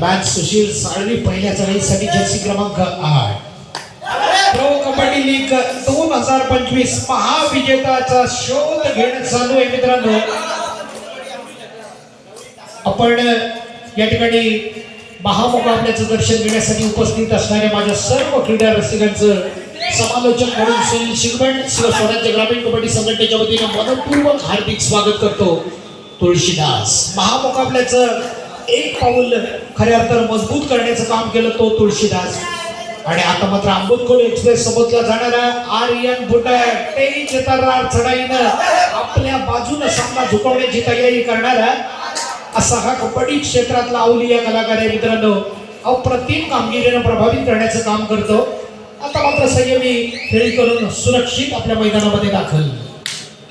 Match Sushil Salvi पहिल्या चढाईसाठी Jersey क्रमांक आठ. प्रो कबड्डी लीग दोन हजार पंचवीस महाविजेताचा शोध घेणं चालू आहे मित्रांनो. आपण या ठिकाणी महामुकाबल्याचं दर्शन घेण्यासाठी उपस्थित असणाऱ्या माझ्या सर्व क्रीडा रसिकांचं समालोचक म्हणून सुनील शिरवण शिव स्वराज्य ग्रामीण कबड्डी संघटनेच्या वतीनं मनपूर्वक हार्दिक स्वागत करतो. तुळशीदास महामुकाबल्याचं एक पाऊल खऱ्या अर्थानं मजबूत करण्याचं काम केलं तो तुळशीदास. आणि आता मात्र आंबोदकोल एक्सप्रेस सोबतला जाणारा आर्यन बुटक तेज तर्रार चढाईनं आपल्या बाजूनं सामना झुकवण्याची तयारी करणारा असा हा कबड्डी क्षेत्रातला अवलिया कलाकार आहे मित्रांनो. अप्रतिम कामगिरीनं प्रभावित करण्याचं काम करतो. आता मात्र संयमी खेळी करून सुरक्षित आपल्या मैदानामध्ये दाखल.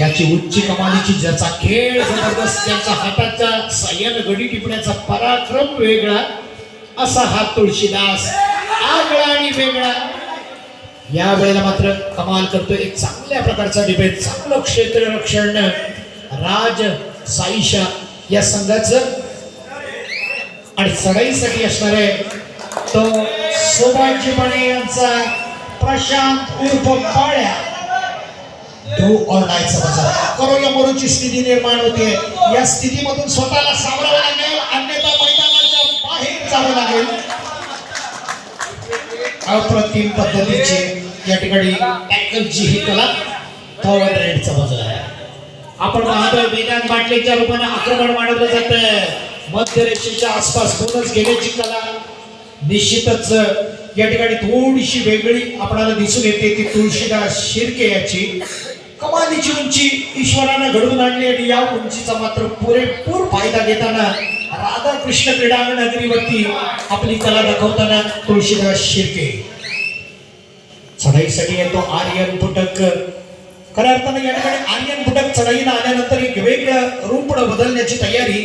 ज्याची उच्च कमालीची ज्याचा खेळ जबरदस्त ज्याचा हाताचा सय्यन गडी टिपण्याचा पराक्रम वेगळा असा हा तुळशीदास आगळा आणि वेगळा. या वेळेला मात्र कमाल करतो एक चांगल्या प्रकारचा डिबेट चांगलं क्षेत्र रक्षण. राज साईशा या संघाचं आणि चढाईसाठी असणार आहे. तो सोबाजी माने यांचा प्रशांत उर्फ पाळ्या ट्रू ओरडायचा बाजार करो या मरूची स्थिती निर्माण होते या स्थितीमधून स्वतःला सावरावं लागेल. अन्यथा मैदानाच्या बाहेर जावं लागेल. अप्रतिम पद्धतीची या ठिकाणी टॅकलची ही कला थर्ड रेडचा समजला आहे. आपण पाहतोय वेदांत बाटलीच्या रूपाने आक्रमण वाढवलं जात मध्य रेषेच्या आसपास बोनस गेल्याची कला. निश्चितच या ठिकाणी थोडीशी वेगळी आपणाला दिसून येते ती तुळशीदास शिर्के याची. कमालीची उंची ईश्वरानं घडवून आणली आणि या उंचीचा मात्र पुरेपूर फायदा घेताना राधाकृष्ण क्रीडांगण नगरीवरती आपली कला दाखवताना तुळशीदास शिर्के. चढाईसाठी येतो आर्यन फुटक. खऱ्या अर्थानं या ठिकाणी आर्यन फुटक चढाईला आल्यानंतर एक वेगळं रूप बदलण्याची तयारी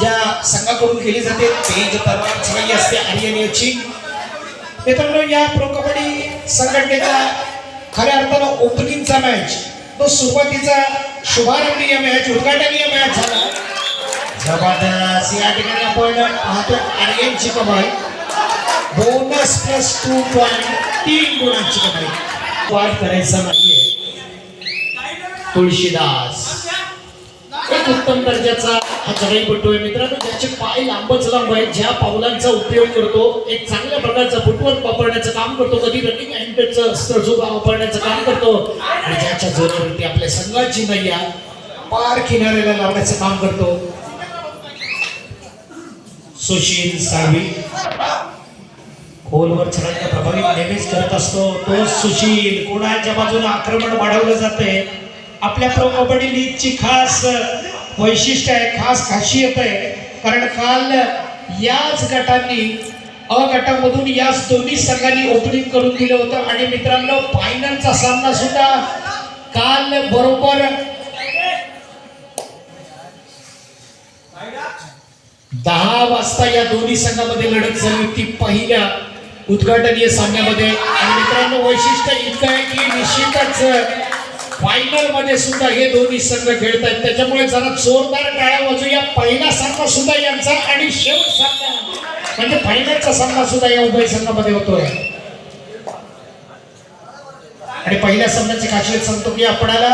ज्या संघाकडून केली जाते तेज तलवार चढाई असते आर्यन याची. मित्रांनो या प्रो कबड्डी संघटनेचा खऱ्या अर्थानं ओपनिंगचा मॅच तो सुरुवातीचा शुभारंभीय मॅच उद्घाटनीय मॅच झाला. जबरदस्त. या ठिकाणी आपण पाहतो आर्यनची कमाई. बोनस प्लस टू पॉईंट तीन गुणांची कमाई. वाढ करायचा नाहीये. तुळशीदास. एक उत्तम दर्जाचा हा चढाईपट्टू आहे. मित्रांनो ज्याचे पाय लांबच लांब आहेत ज्या पावलांचा उपयोग करतो एक चांगल्या प्रकारचा फुटवर्क वापरण्याचं काम करतो कधी रनिंग हँडचं अस्त्र वापरण्याचं काम करतो आणि ज्याच्या जोरावरती आपल्या संघाची मैया पार किनाऱ्याला लावण्याचं काम करतो. सुशील सावी खोलवर चढायला प्रभावी नेहमीच करत असतो. तो सुशील कोणाच्या बाजूने आक्रमण वाढवलं जाते आपल्या प्रो कबड्डी लीगची खास वैशिष्ट्य आहे खास खासियत आहे. कारण काल याच गटांनी अ गटामधून याच दोन्ही संघांनी ओपनिंग करून दिलं होतं. आणि मित्रांनो फायनलचा सामना सुद्धा काल बरोबर दहा वाजता या दोन्ही संघामध्ये लढत झाली ती पहिल्या उद्घाटनीय सामन्यामध्ये. आणि मित्रांनो वैशिष्ट्य इतकं आहे की निश्चितच फायनलमध्ये सुद्धा हे दोन्ही संघ खेळत आहेत त्याच्यामुळे जरा जोरदार टाळ्या वाजूया पहिला सामना सुद्धा यांचा आणि शेवट सामना. म्हणजे फायनलचा सामना सुद्धा या उभय संघामध्ये होतोय. आणि पहिल्या सामन्याची खासियत सांगतो की आपणाला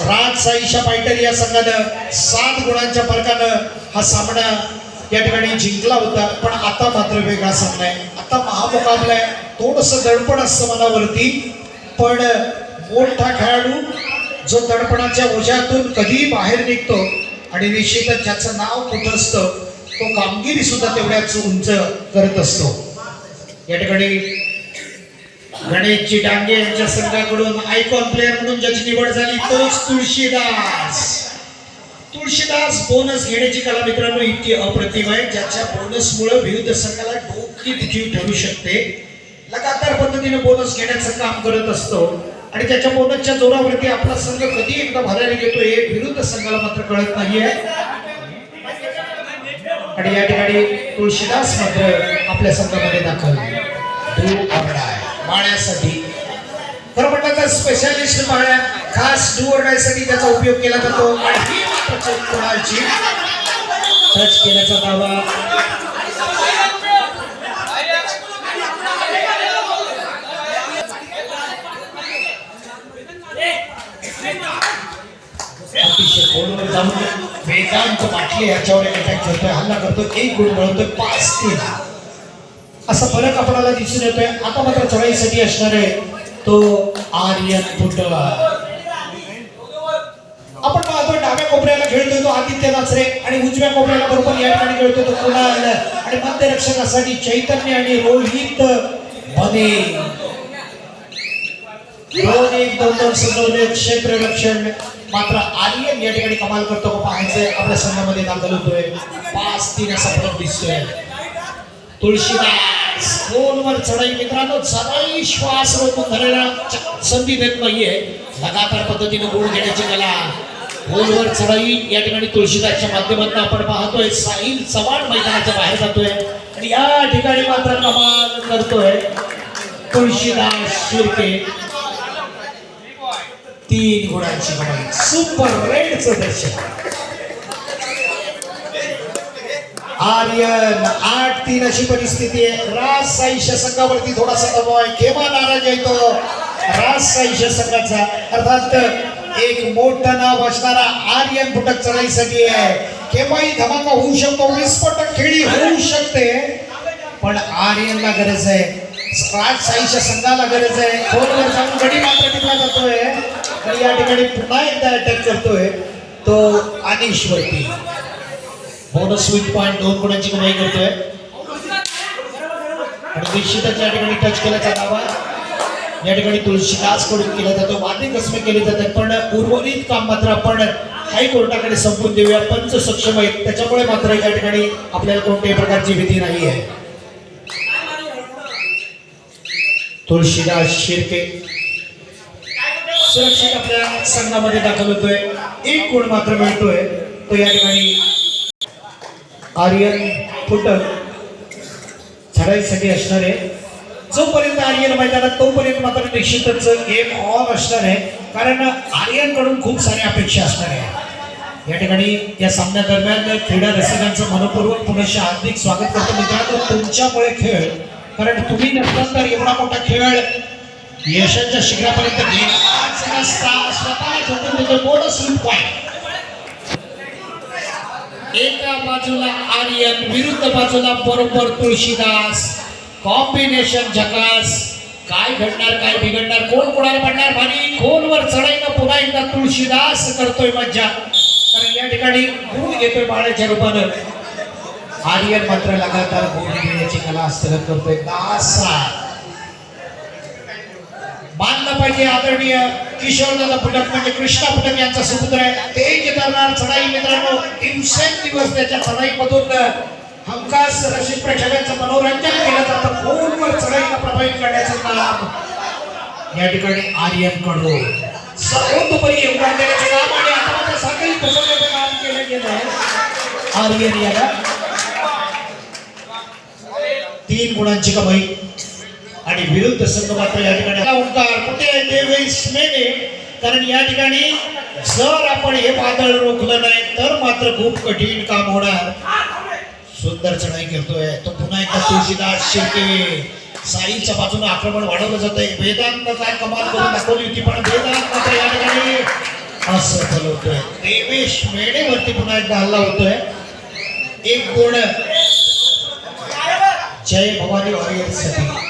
राज साईशा पायटर या संघानं सात गुणांच्या फरकानं हा सामना या ठिकाणी जिंकला होता. पण आता मात्र वेगळा सामना आहे. आता महामुकाबला आहे. थोडस दडपण असतं मनावरती. पण मोठा खेळाडू जो दडपणाच्या ओझ्यातून कधी बाहेर निघतो आणि निश्चितच ज्याचं नाव कुठं असतं तो कामगिरी सुद्धा तेवढ्याच उंच करत असतो. या ठिकाणी गणेशजी डांगे यांच्या संघाकडून आयकॉन प्लेअर म्हणून ज्याची निवड झाली तोच तुळशीदास. तुळशीदास बोनस घेण्याची कला मित्रांनो इतकी अप्रतिम आहे ज्याच्या बोनसमुळे विविध संघाला डोकी तिथी ठरू शकते. लगातार पद्धतीने बोनस घेण्याचं काम करत असतो. आणि त्याच्या बोनसच्या जोरावरती आपला संघ कधी एकदा भरायला घेतो हे विरुद्ध संघाला मात्र कळत नाहीये. आणि या ठिकाणी तुळशीदास मात्र आपल्या संघामध्ये दाखल. माळ्यासाठी खरं म्हटलं तर स्पेशालिस्ट माळ्या खास डुअरडायसाठी त्याचा उपयोग केला जातो. आणि टच केल्याचा दावा. फोनवर जाऊन वेदांत त्याच्यावर एक अटॅक करतोय हल्ला करतोय एक गुण मिळवतोय पाच तीन. असा फरक आपल्याला दिसून येतोय. आता मात्र चढाईसाठी असणार आहे तो आर्यन पुटला आपण पाहतोय डाव्या कोपऱ्याला खेळतोय तो आदित्य नाचरे आणि उजव्या कोपऱ्याला बरोबर या ठिकाणी खेळतोय तो कुणाल. आणि मध्यरक्षकासाठी चैतन्य आणि रोहित बने. दोन एक दोन दोन सजवले क्षेत्ररक्षण. मात्र आर्यन या ठिकाणी कमाल करतो का पाहायचंय आपल्या संघामध्ये दाखल होतोय पाच तीन असा फरक दिसतोय. तुळशीदास फोनवर चढाई मित्रांनो चढाई श्वास रोखून धरायला च- संधी देत नाहीये. लगातार पद्धतीने गुण घेण्याची कला. फोनवर चढाई या ठिकाणी तुळशीदासच्या माध्यमातून आपण पाहतोय. साहिल चव्हाण मैदानाच्या बाहेर जातोय. आणि या ठिकाणी मात्र कमाल करतोय. तुळशीदास शिर्के. तीन गुणांची कमाई सुपर रेडचं दर्शन. आर्यन आठ तीन अशी परिस्थिती आहे. राज साईश संघावरती थोडासा दबाव आहे. केव्हा नाराज येतो राज साईश संघाचा. अर्थात एक मोठं नाव असणारा आर्यन फुटक चढाईसाठी आहे. केव्हाही धमाका होऊ शकतो विस्फोटक खेळी होऊ शकते. पण आर्यनला गरज आहे. राज साईच्या संघाला गरज आहे. फोनवर जाऊन गडी मात्र टिकला जातोय. या ठिकाणी पुन्हा एकदा अटॅक करतोय. तो अनिश्वरती बोनस स्वीट पॉईंट दोन गुणांची कमाई करतोय. आणि निश्चितच या ठिकाणी टच केल्याचा दावा. या ठिकाणी तुळशीदासकडून केला जातो. वादी कसमे केले जातात. पण उर्वरित काम मात्र आपण हायकोर्टाकडे संपून देऊया. पंच सक्षम आहेत. त्याच्यामुळे मात्र या ठिकाणी आपल्याला कोणत्याही प्रकारची भीती नाही आहे. तुळशीदास शिर्के. सुरक्षित आपल्या संघामध्ये दाखल होतोय. एक गुण मात्र मिळतोय. तो या ठिकाणी आर्यन फुटक चढाईसाठी असणार आहे. जोपर्यंत आर्यन मैदानात तोपर्यंत मात्र निश्चितच एक ऑन असणार आहे. कारण आर्यनकडून खूप साऱ्या अपेक्षा असणार आहे. या ठिकाणी या सामन्यादरम्यान क्रीडा रसिकांचं मनपूर्वक पुनश्च हार्दिक स्वागत करतो. मित्रांनो तुमच्यामुळे खेळ कारण तुम्ही नसलात तर एवढा मोठा खेळ यशाच्या शिखरापर्यंत गेलाच नसता स्वतः झोपून देतो. बोनस पॉईंट एका बाजूला आर्यन विरुद्ध बाजूला बरोबर तुळशीदास. कॉम्बिनेशन झकास. काय घडणार काय बिघडणार कोण कोणाला पडणार? भारी खोलवर चढाईनं पुन्हा एकदा तुळशीदास करतोय मज्जा. कारण या ठिकाणी गुण घेतोय बाळाच्या रूपानं. आर्यन मात्र लगातार गुण घेण्याची कला हस्तगत करतोय. दासा. मानलं पाहिजे आदरणीय किशोरदादा फुटक म्हणजे कृष्णा फुटक यांचा सुपुत्र आहे. ते करणार चढाई मित्रांनो दिवसेंदिवस त्याच्या चढाईमधून हमखास रसिक प्रेक्षकांचं मनोरंजन केलं जातं. फोनवर चढाईला प्रभावित करण्याचं काम. या ठिकाणी आर्यनकडून सर्वतोपरी योगदान देण्याचं काम आणि आता मात्र सकाळी फसवण्याचं काम केलं गेलं आहे आर्यन याला तीन गुणांची कमाई. आणि विरुद्ध संघ मात्र या ठिकाणी ओंकार कुठे आहे? देवेश मेने. कारण या ठिकाणी जर आपण हे वादळ रोखलं नाही तर मात्र खूप कठीण काम होणार. सुंदर चढाई करतोय. तो पुन्हा एकदा तुळशीदास शिर्के. साईच्या बाजूने आक्रमण वाढवलं जात आहे वेदांत काय कमाल करून दाखवली होती पण वेदांत मात्र या ठिकाणी असफल होतोय. देवेश मेडेवरती पुन्हा एकदा हल्ला होतोय. एक गुण जय भवानी वॉरियर्ससाठी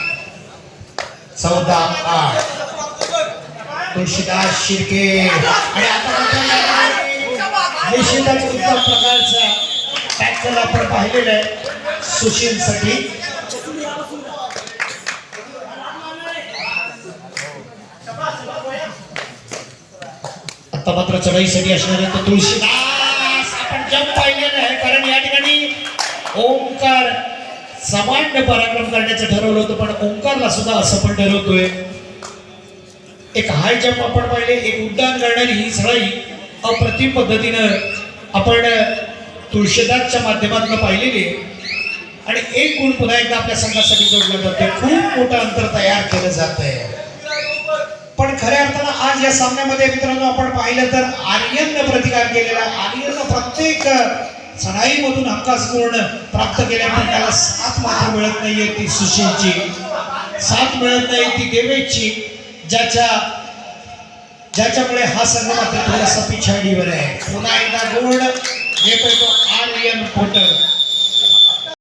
चौदा आठ. तुळशीदास शिर्के. आणि आता निश्चितच उत्तम प्रकारचा टॅक्टर आपण पाहिलेलं आहे. सुशीलसाठी. आता मात्र चढाईसाठी असणार आहे तर तुळशीदास आपण जम पाहिलेलं आहे. कारण या ठिकाणी ओंकार सामान्य पराक्रम करण्याचं ठरवलं होतं पण ओंकारला सुद्धा असं पण ठरवतोय. एक हाय जम्प आपण पाहिले एक उड्डाण करणारी ही सळाई अप्रतिम पद्धतीनं आपण तुळशीदासच्या माध्यमातून पाहिलेली आणि एक गुण पुन्हा एकदा आपल्या संघासाठी जोडलं जातोय. खूप मोठं अंतर तयार केलं जात आहे पण खऱ्या अर्थानं आज या सामन्यामध्ये मित्रांनो आपण पाहिलं तर आर्यननं प्रतिकार केलेला आर्यननं प्रत्येक चढाईमधून हमखास पूर्ण प्राप्त केल्यामुळे त्याला साथ मात्र मिळत नाहीये ती सुशीलची. साथ मिळत नाही ती देवेची. ज्याच्या ज्याच्यामुळे हा संघ मात्र थोडासा पिछाडीवर आहे. पुन्हा एकदा गोल्ड घेतोय तो आर्यन पोटर.